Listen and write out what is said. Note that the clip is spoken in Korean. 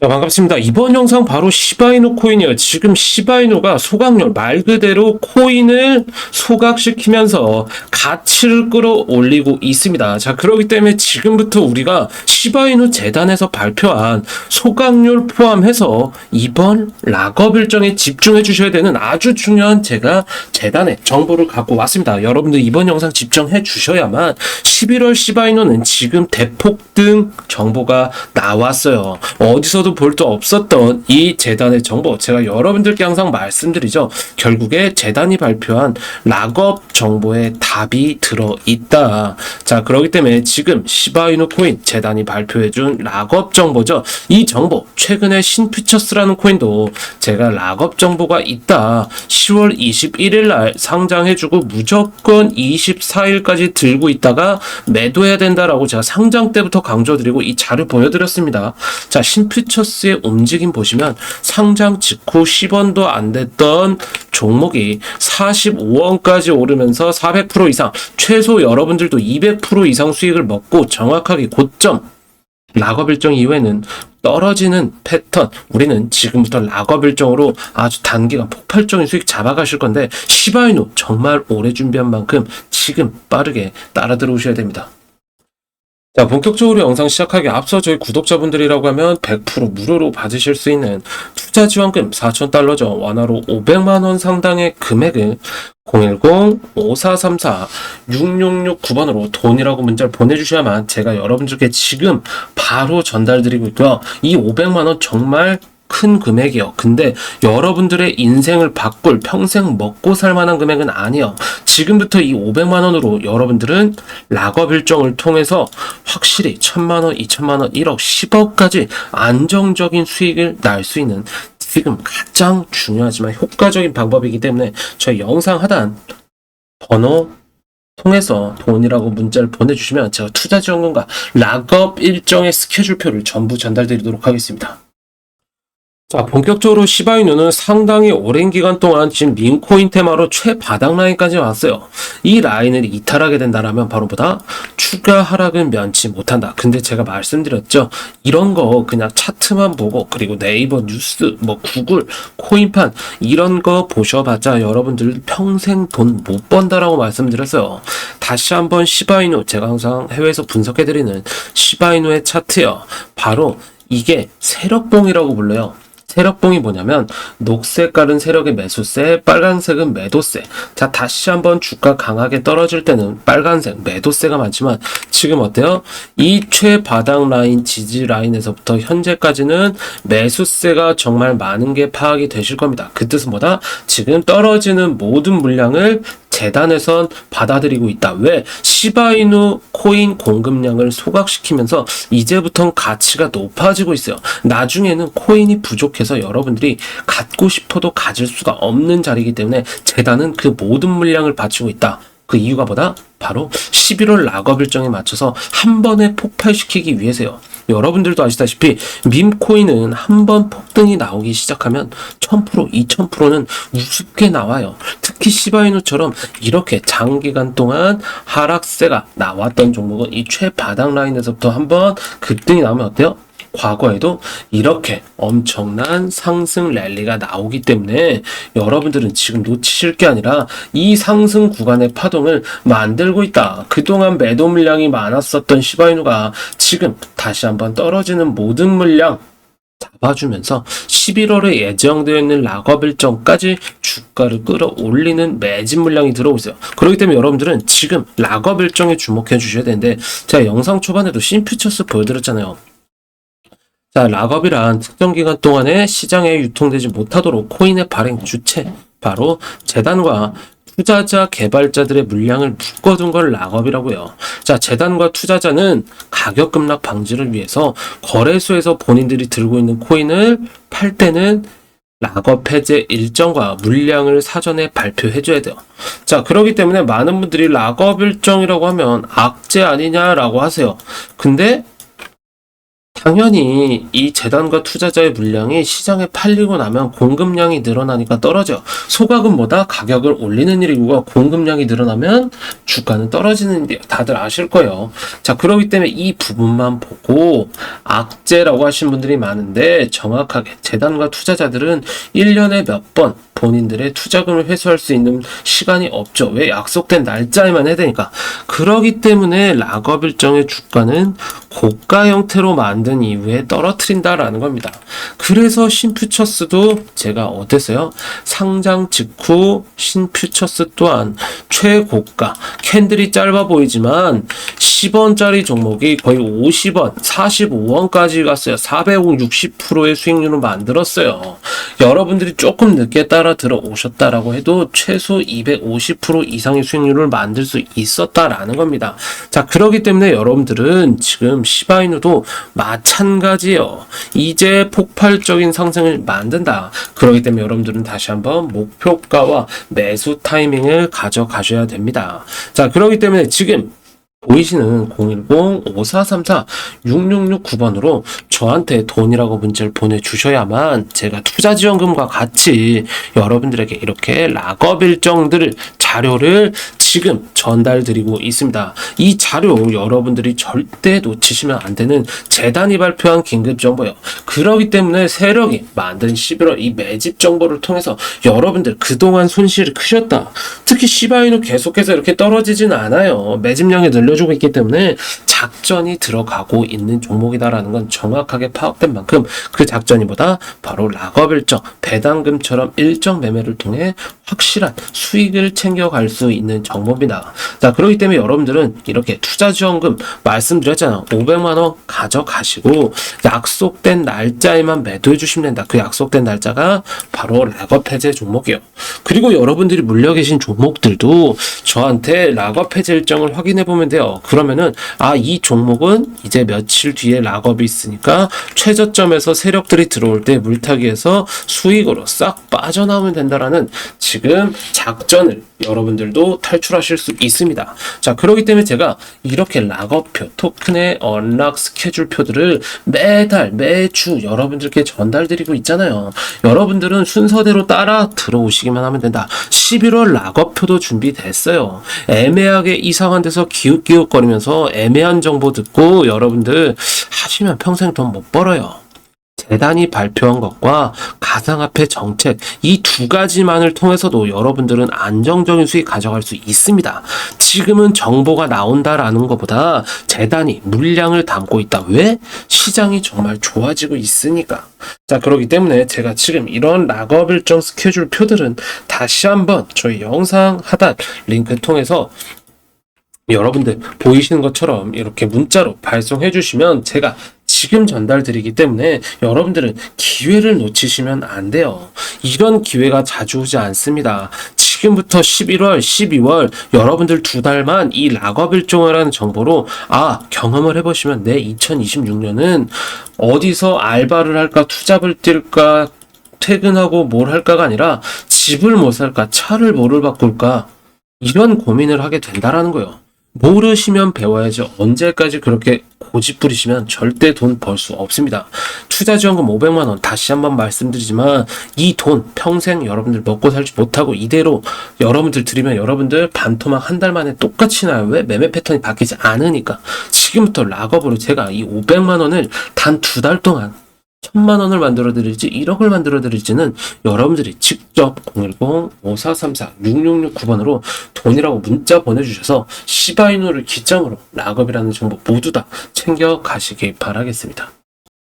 자, 반갑습니다. 이번 영상 바로 시바이누 코인이에요. 지금 시바이누가 소각률, 말 그대로 코인을 소각시키면서 가치를 끌어올리고 있습니다. 자, 그렇기 때문에 지금부터 우리가 시바이누 재단에서 발표한 소각률 포함해서 이번 락업 일정에 집중해 주셔야 되는 아주 중요한 제가 재단의 정보를 갖고 왔습니다. 여러분들 이번 영상 집중해 주셔야만 11월 시바이누는 지금 대폭등 정보가 나왔어요. 어디서도 볼 수 없었던 이 재단의 정보 제가 여러분들께 항상 말씀드리죠. 결국에 재단이 발표한 락업 정보에 답이 들어 있다. 자, 그렇기 때문에 지금 시바이누 코인 재단이 발표해 준 락업 정보죠. 이 정보 최근에 신퓨처스라는 코인도 제가 락업 정보가 있다. 10월 21일 날 상장해 주고 무조건 24일까지 들고 있다가 매도해야 된다라고 제가 상장 때부터 강조드리고 이 자료 보여드렸습니다. 자, 신퓨처 스의 움직임 보시면 상장 직후 10원도 안 됐던 종목이 45원까지 오르면서 400% 이상, 최소 여러분들도 200% 이상 수익을 먹고 정확하게 고점 락업 일정 이후에는 떨어지는 패턴 우리는 지금부터 락업 일정으로 아주 단기간 폭발적인 수익 잡아가실 건데 시바이누 정말 오래 준비한 만큼 지금 빠르게 따라 들어오셔야 됩니다. 자, 본격적으로 영상 시작하기 앞서 저희 구독자분들이라고 하면 100% 무료로 받으실 수 있는 투자 지원금 4,000달러죠. 원화로 500만원 상당의 금액을 010-5434-6669번으로 돈이라고 문자를 보내주셔야만 제가 여러분들께 지금 바로 전달드리고 있고요. 이 500만원 정말 큰 금액이요. 근데 여러분들의 인생을 바꿀 평생 먹고 살 만한 금액은 아니요. 지금부터 이 500만 원으로 여러분들은 락업 일정을 통해서 확실히 1000만 원, 2000만 원, 1억, 10억까지 안정적인 수익을 날 수 있는 지금 가장 중요하지만 효과적인 방법이기 때문에 저희 영상 하단 번호 통해서 돈이라고 문자를 보내주시면 제가 투자 지원금과 락업 일정의 스케줄표를 전부 전달드리도록 하겠습니다. 자, 본격적으로 시바이누는 상당히 오랜 기간 동안 지금 민코인 테마로 최바닥 라인까지 왔어요. 이 라인을 이탈하게 된다라면 바로 보다 추가 하락은 면치 못한다. 근데 제가 말씀드렸죠. 이런 거 그냥 차트만 보고 그리고 네이버 뉴스, 뭐 구글, 코인판 이런 거 보셔봤자 여러분들 평생 돈 못 번다라고 말씀드렸어요. 다시 한번 시바이누 제가 항상 해외에서 분석해드리는 시바이누의 차트요. 바로 이게 세력봉이라고 불러요. 세력봉이 뭐냐면 녹색깔은 세력의 매수세, 빨간색은 매도세. 자, 다시 한번 주가 강하게 떨어질 때는 빨간색 매도세가 많지만 지금 어때요? 이 최바닥 라인 지지 라인에서부터 현재까지는 매수세가 정말 많은 게 파악이 되실 겁니다. 그 뜻은 뭐다? 지금 떨어지는 모든 물량을 재단에선 받아들이고 있다. 왜? 시바이누 코인 공급량을 소각시키면서 이제부터 가치가 높아지고 있어요. 나중에는 코인이 부족해서 여러분들이 갖고 싶어도 가질 수가 없는 자리이기 때문에 재단은 그 모든 물량을 바치고 있다. 그 이유가 뭐다? 바로 11월 락업 일정에 맞춰서 한 번에 폭발시키기 위해서요. 여러분들도 아시다시피 밈코인은 한 번 폭등이 나오기 시작하면 1000%, 2000%는 우습게 나와요. 특히 시바이누처럼 이렇게 장기간 동안 하락세가 나왔던 종목은 이 최바닥 라인에서부터 한번 급등이 나오면 어때요? 과거에도 이렇게 엄청난 상승 랠리가 나오기 때문에 여러분들은 지금 놓치실 게 아니라 이 상승 구간의 파동을 만들고 있다. 그동안 매도 물량이 많았었던 시바이누가 지금 다시 한번 떨어지는 모든 물량 잡아주면서 11월에 예정되어 있는 락업 일정까지 주가를 끌어올리는 매진 물량이 들어오고 있어요. 그렇기 때문에 여러분들은 지금 락업 일정에 주목해 주셔야 되는데 제가 영상 초반에도 신퓨처스 보여드렸잖아요. 자, 락업이란 특정 기간 동안에 시장에 유통되지 못하도록 코인의 발행 주체, 바로 재단과 투자자 개발자들의 물량을 묶어둔 걸 락업이라고요. 자, 재단과 투자자는 가격 급락 방지를 위해서 거래소에서 본인들이 들고 있는 코인을 팔 때는 락업 해제 일정과 물량을 사전에 발표해 줘야 돼요. 자, 그러기 때문에 많은 분들이 락업 일정이라고 하면 악재 아니냐라고 하세요. 근데 당연히 이 재단과 투자자의 물량이 시장에 팔리고 나면 공급량이 늘어나니까 떨어져. 소가금보다 가격을 올리는 일이고 공급량이 늘어나면 주가는 떨어지는 일이에요. 다들 아실 거예요. 자, 그렇기 때문에 이 부분만 보고 악재라고 하신 분들이 많은데 정확하게 재단과 투자자들은 1년에 몇 번 본인들의 투자금을 회수할 수 있는 시간이 없죠. 왜 약속된 날짜에만 해야 되니까. 그러기 때문에 락업 일정의 주가는 고가 형태로 만든 이후에 떨어뜨린다라는 겁니다. 그래서 신퓨처스도 제가 어땠어요? 상장 직후 신퓨처스 또한 최고가 캔들이 짧아 보이지만 10원짜리 종목이 거의 50원, 45원까지 갔어요. 460%의 수익률을 만들었어요. 여러분들이 조금 늦게 따라 들어오셨다라고 해도 최소 250% 이상의 수익률을 만들 수 있었다라는 겁니다. 자, 그렇기 때문에 여러분들은 지금 시바이누도 마찬가지예요. 이제 폭발적인 상승을 만든다. 그렇기 때문에 여러분들은 다시 한번 목표가와 매수 타이밍을 가져가셔야 됩니다. 자, 그렇기 때문에 지금 보이시는 010-5434-6669번으로 저한테 돈이라고 문자를 보내주셔야만 제가 투자지원금과 같이 여러분들에게 이렇게 락업 일정들을 자료를 지금 전달드리고 있습니다. 이 자료 여러분들이 절대 놓치시면 안 되는 재단이 발표한 긴급 정보예요. 그러기 때문에 세력이 만든 11월 이 매집 정보를 통해서 여러분들 그동안 손실이 크셨다. 특히 시바이는 계속해서 이렇게 떨어지진 않아요. 매집량이 늘려주고 있기 때문에 작전이 들어가고 있는 종목이다라는 건 정확하게 파악된 만큼 그 작전이 보다 바로 락업 일정, 배당금처럼 일정 매매를 통해 확실한 수익을 챙겨갈 수 있는 정보입니다. 자, 그렇기 때문에 여러분들은 이렇게 투자 지원금 말씀드렸잖아. 500만원 가져가시고 약속된 날짜에만 매도해 주시면 된다. 그 약속된 날짜가 바로 락업 해제 종목이에요. 그리고 여러분들이 물려 계신 종목들도 저한테 락업 해제 일정을 확인해 보면 돼요. 그러면은 아, 이 종목은 이제 며칠 뒤에 락업이 있으니까 최저점에서 세력들이 들어올 때 물타기에서 수익으로 싹 빠져나오면 된다라는 지금 작전을 여러분들도 탈출하실 수 있습니다. 자, 그렇기 때문에 제가 이렇게 락업표, 토큰의 언락 스케줄표들을 매달, 매주 여러분들께 전달드리고 있잖아요. 여러분들은 순서대로 따라 들어오시기만 하면 된다. 11월 락업표도 준비됐어요. 애매하게 이상한 데서 기웃기웃거리면서 애매한 정보 듣고 여러분들 하시면 평생 돈 못 벌어요. 재단이 발표한 것과 가상화폐 정책 이 두 가지만을 통해서도 여러분들은 안정적인 수익 가져갈 수 있습니다. 지금은 정보가 나온다라는 것보다 재단이 물량을 담고 있다. 왜? 시장이 정말 좋아지고 있으니까. 자, 그렇기 때문에 제가 지금 이런 락업 일정 스케줄 표들은 다시 한번 저희 영상 하단 링크 통해서 여러분들 보이시는 것처럼 이렇게 문자로 발송해 주시면 제가 지금 전달 드리기 때문에 여러분들은 기회를 놓치시면 안 돼요. 이런 기회가 자주 오지 않습니다. 지금부터 11월, 12월 여러분들 두 달만 이 락업 일정이라는 정보로 아 경험을 해보시면 내 2026년은 어디서 알바를 할까 투잡을 뛸까 퇴근하고 뭘 할까가 아니라 집을 못 살까 차를 뭐를 바꿀까 이런 고민을 하게 된다라는 거예요. 모르시면 배워야죠. 언제까지 그렇게 고집 부리시면 절대 돈 벌 수 없습니다. 투자 지원금 500만 원 다시 한번 말씀드리지만 이 돈 평생 여러분들 먹고 살지 못하고 이대로 여러분들 드리면 여러분들 반토막 한 달 만에 똑같이 나요. 왜 매매 패턴이 바뀌지 않으니까 지금부터 락업으로 제가 이 500만 원을 단 두 달 동안 천만 원을 만들어 드릴지 1억을 만들어 드릴지는 여러분들이 직접 010-5434-6669번으로 돈이라고 문자 보내주셔서 시바이누를 기점으로 락업이라는 정보 모두 다 챙겨 가시기 바라겠습니다.